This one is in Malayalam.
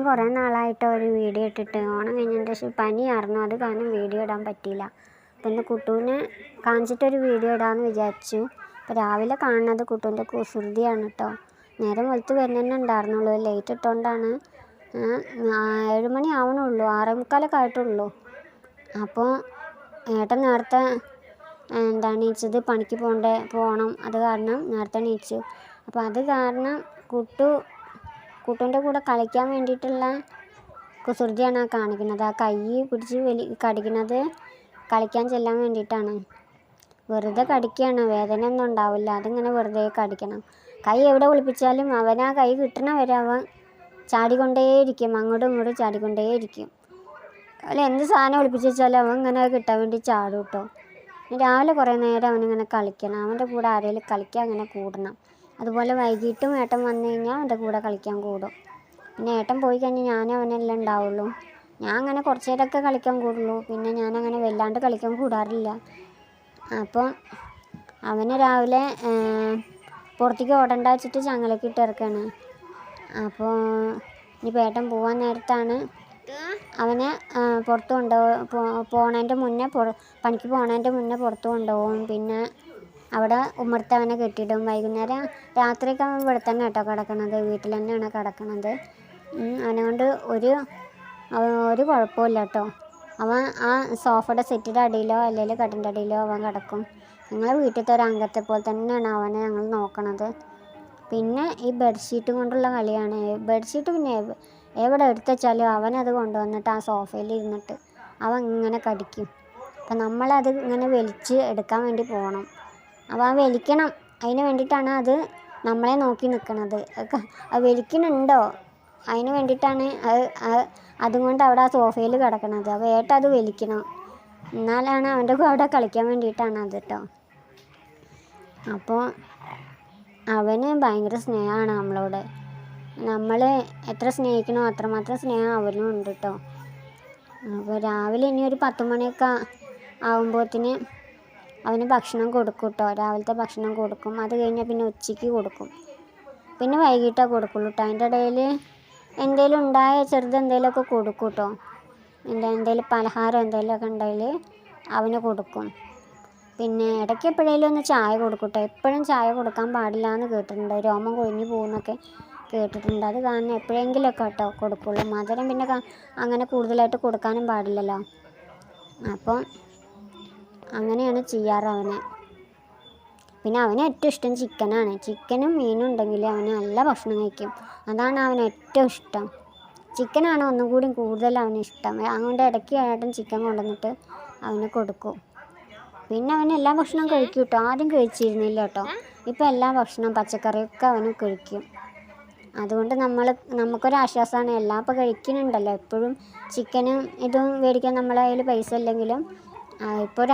ഞാൻ കുറേ നാളായിട്ട് ഒരു വീഡിയോ ഇട്ടിട്ട് ഓണം കഴിഞ്ഞതിന്റെ ശേഷം പനിയായിരുന്നു അത് കാരണം വീഡിയോ ഇടാൻ പറ്റിയില്ല. അപ്പം ഇന്ന് കുട്ടൂനെ കാണിച്ചിട്ടൊരു വീഡിയോ ഇടാമെന്ന് വിചാരിച്ചു. അപ്പോൾ രാവിലെ കാണുന്നത് കുട്ടൂന്റെ കുസൃതിയാണ് കേട്ടോ നേരം വെളുത്ത് വരുന്നതന്നെ ഉണ്ടായിരുന്നുള്ളൂ. ലേറ്റ് ഇട്ടുകൊണ്ടാണ് ഏഴ് മണി ആവണുള്ളൂ. ആറേ മുക്കാലൊക്കെ ആയിട്ടുള്ളൂ. അപ്പോൾ ഏട്ടൻ നേരത്തെ എന്താണ് എണീച്ചത് പണിക്ക് പോകണ്ടേ? പോകണം അത് കാരണം നേരത്തെ നീച്ചു അപ്പോൾ അത് കാരണം കുട്ടു കുട്ടൂന്റെ കൂടെ കളിക്കാൻ വേണ്ടിയിട്ടുള്ള കുസൃതിയാണ് ആ കാണിക്കുന്നത്. ആ കൈ പിടിച്ച് വലി കടിക്കുന്നത് കളിക്കാൻ ചെല്ലാൻ വേണ്ടിയിട്ടാണ്. വെറുതെ കടിക്കുകയാണ്. വേദന ഒന്നും ഉണ്ടാവില്ല. അതിങ്ങനെ വെറുതെ കടിക്കണം. കൈ എവിടെ ഒളിപ്പിച്ചാലും അവൻ ആ കൈ കിട്ടണ വരെ അവൻ ചാടിക്കൊണ്ടേയിരിക്കും. അങ്ങോട്ടും ഇങ്ങോട്ടും ചാടിക്കൊണ്ടേയിരിക്കും. അല്ല എന്ത് സാധനം ഒളിപ്പിച്ച് വെച്ചാലും അവൻ ഇങ്ങനെ കിട്ടാൻ വേണ്ടി ചാടും കേട്ടോ രാവിലെ കുറേ നേരം അവനിങ്ങനെ കളിക്കണം. അവന്റെ കൂടെ ആരെങ്കിലും കളിക്കാൻ അങ്ങനെ കൂടണം. അതുപോലെ വൈകിട്ടും ഏട്ടൻ വന്നു കഴിഞ്ഞാൽ അവന്റെ കൂടെ കളിക്കാൻ കൂടും. പിന്നെ ഏട്ടൻ പോയി കഴിഞ്ഞാൽ ഞാനും അവനെല്ലാം ഉണ്ടാവുള്ളൂ. ഞാൻ അങ്ങനെ കുറച്ച് നേരമൊക്കെ കളിക്കാൻ കൂടുള്ളൂ. പിന്നെ ഞാനങ്ങനെ വല്ലാണ്ട് കളിക്കാൻ കൂടാറില്ല. അപ്പോൾ അവന് രാവിലെ പുറത്തേക്ക് ഓടണ്ട വെച്ചിട്ട് ചങ്ങലക്ക് ഇട്ടിറക്കാണ് അപ്പോൾ ഇനി പേട്ടൻ പോകാൻ നേരത്താണ് അവനെ പുറത്ത് കൊണ്ടുപോകും പോണതിന്റെ മുന്നേ പണിക്ക് പോണതിന്റെ മുന്നേ പുറത്ത് കൊണ്ടുപോകും. പിന്നെ അവിടെ ഉമ്മർത്ത് അവനെ കെട്ടിയിടും വൈകുന്നേരം രാത്രിയൊക്കെ അവൻ ഇവിടെ തന്നെ കേട്ടോ കിടക്കണത്. വീട്ടിൽ തന്നെയാണ് കിടക്കണത്. അവനെ കൊണ്ട് ഒരു ഒരു കുഴപ്പമില്ല കേട്ടോ. അവൻ ആ സോഫയുടെ സെറ്റിന്റെ അടിയിലോ അല്ലെങ്കിൽ കട്ടിന്റെ അടിയിലോ അവൻ കിടക്കും. ഞങ്ങളെ വീട്ടിലത്തെ ഒരു അംഗത്തെ പോലെ തന്നെയാണ് അവനെ ഞങ്ങൾ നോക്കണത്. പിന്നെ ഈ ബെഡ്ഷീറ്റ് കൊണ്ടുള്ള കളിയാണ്. ബെഡ്ഷീറ്റ് പിന്നെ എവിടെ എടുത്തു വെച്ചാലും അവനത് കൊണ്ടുവന്നിട്ട് ആ സോഫയിൽ ഇരുന്നിട്ട് അവൻ ഇങ്ങനെ കടിക്കും. അപ്പം നമ്മളത് ഇങ്ങനെ വലിച്ച് എടുക്കാൻ വേണ്ടി പോകണം. അപ്പോൾ ആ വലിക്കണം അതിന് വേണ്ടിയിട്ടാണ് അത് നമ്മളെ നോക്കി നിൽക്കണത് അത് വലിക്കണുണ്ടോ അതിന് വേണ്ടിയിട്ടാണ് അത് അതുകൊണ്ട് അവിടെ ആ സോഫയിൽ കിടക്കണത്. അപ്പോൾ ഏട്ട അത് വലിക്കണം എന്നാലാണ് അവന്റെ അവിടെ കളിക്കാൻ വേണ്ടിയിട്ടാണ് അത് കേട്ടോ അപ്പോൾ അവന് ഭയങ്കര സ്നേഹമാണ് നമ്മളോട്. നമ്മൾ എത്ര സ്നേഹിക്കണോ അത്രമാത്രം സ്നേഹം അവനും ഉണ്ട് കേട്ടോ അപ്പോൾ രാവിലെ ഇനി ഒരു പത്ത് മണിയൊക്കെ ആകുമ്പോഴത്തേന് അവന് ഭക്ഷണം കൊടുക്കും കേട്ടോ രാവിലത്തെ ഭക്ഷണം കൊടുക്കും. അത് കഴിഞ്ഞാൽ പിന്നെ ഉച്ചയ്ക്ക് കൊടുക്കും. പിന്നെ വൈകിട്ടേ കൊടുക്കുള്ളൂ കേട്ടോ അതിന്റെ ഇടയിൽ എന്തെങ്കിലും ഉണ്ടായ ചെറുത് എന്തെങ്കിലുമൊക്കെ കൊടുക്കും കേട്ടോ എന്താ എന്തെങ്കിലും പലഹാരം എന്തെങ്കിലുമൊക്കെ ഉണ്ടെങ്കിൽ അവന് കൊടുക്കും. പിന്നെ ഇടയ്ക്ക് എപ്പോഴേലും ഒന്ന് ചായ കൊടുക്കും കേട്ടോ എപ്പോഴും ചായ കൊടുക്കാൻ പാടില്ല എന്ന് കേട്ടിട്ടുണ്ട്. രോമം കൊഴിഞ്ഞു പോകുന്നൊക്കെ കേട്ടിട്ടുണ്ട്. അത് കാരണം എപ്പോഴെങ്കിലുമൊക്കെ കേട്ടോ കൊടുക്കുള്ളൂ. മധുരം പിന്നെ അങ്ങനെ കൂടുതലായിട്ട് കൊടുക്കാനും പാടില്ലല്ലോ. അപ്പോൾ അങ്ങനെയാണ് ചെയ്യാറ് അവനെ. പിന്നെ അവന് ഏറ്റവും ഇഷ്ടം ചിക്കനാണ്. ചിക്കനും മീനും ഉണ്ടെങ്കിൽ അവന് നല്ല ഭക്ഷണം കഴിക്കും. അതാണ് അവന് ഏറ്റവും ഇഷ്ടം. ചിക്കനാണ് ഒന്നും കൂടി കൂടുതൽ അവന് ഇഷ്ടം. അതുകൊണ്ട് ഇടയ്ക്ക് ഏട്ടൻ ചിക്കൻ കൊണ്ടുവന്നിട്ട് അവന് കൊടുക്കും. പിന്നെ അവൻ എല്ലാ ഭക്ഷണവും കഴിക്കും കേട്ടോ. ആദ്യം കഴിച്ചിരുന്നില്ല കേട്ടോ. ഇപ്പം എല്ലാ ഭക്ഷണവും പച്ചക്കറിയൊക്കെ അവന് കഴിക്കും. അതുകൊണ്ട് നമ്മൾ നമുക്കൊരാശ്വാസമാണ് എല്ലാം ഇപ്പോൾ കഴിക്കുന്നുണ്ടല്ലോ. എപ്പോഴും ചിക്കനും ഇതും മേടിക്കാൻ നമ്മളെ കയ്യിൽ പൈസ ഇല്ലെങ്കിലും ഇപ്പോൾ ഒരു